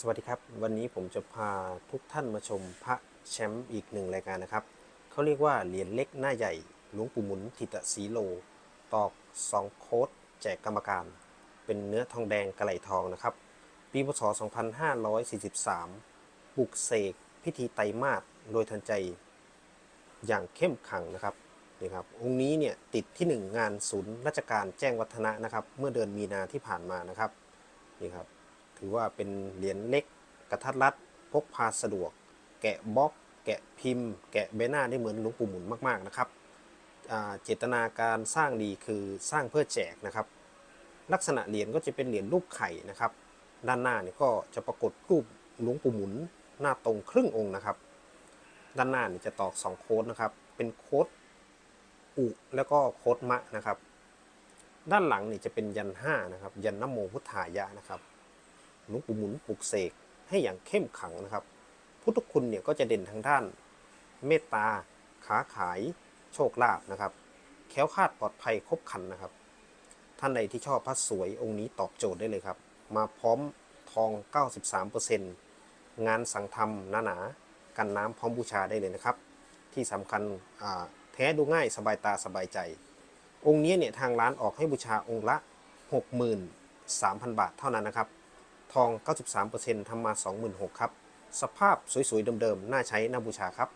สวัสดีครับ วันนี้ผมจะพาทุกท่านมาชมพระแชมป์อีกหนึ่งรายการนะครับ เขาเรียกว่าเหรียญเล็กหน้าใหญ่หลวงปู่หมุนทิตสีโล ตอก2โค้ดแจกกรรมการ เป็นเนื้อทองแดงกระไหลทองนะครับ ปีพศ 2543ปลุกเสกพิธีไตรมาสโดยทันใจอย่างเข้มขังนะครับนี่ครับองค์นี้เนี่ยติดที่ 1 งานศูนย์ราชการแจ้งวัฒนะนะครับ เมื่อเดือนมีนาที่ผ่านมานะครับนี่ครับ ถือว่าเป็นเหรียญเล็กกระทัดรัดพกพาสะดวก แกะบล็อก แกะพิมพ์ แกะเบหน้าได้เหมือนหลวงปู่หมุนมากๆนะครับเจตนาการสร้างดีคือสร้างเพื่อแจกนะครับ ลักษณะเหรียญก็จะเป็นเหรียญรูปไข่นะครับ ด้านหน้าเนี่ยก็จะปรากฏรูปหลวงปู่หมุนหน้าตรงครึ่งองค์นะครับ ด้านหน้านี่จะตอก 2 โค้ดนะครับ เป็นโค้ดอุแล้วก็โค้ดมะนะครับ ด้านหลังนี่จะเป็นยันห้านะครับ ยันนโมพุทธายะนะครับ หลวงปู่หมุนปลุกเสกให้อย่างเข้มขังนะครับ พุทธคุณเนี่ยก็จะเด่นทางด้าน เมตตาค้าขาย โชคลาภนะครับ แค้วคาดปลอดภัยครบคันนะครับ ท่านใดที่ชอบพระสวยองค์นี้ตอบโจทย์ได้เลยครับ มาพร้อมทอง 93%งานสังธรรมหนาๆกันน้ำพร้อมบูชาได้เลยนะครับ ที่สำคัญแท้ดูง่ายสบายตาสบายใจ องค์นี้เนี่ยทางร้านออกให้บูชาองค์ละ 63,000 บาทเท่านั้นนะครับ อง 93%ทำมา 26,000ครับ สภาพสวยๆเดิมๆ น่าใช้น่าบูชาครับ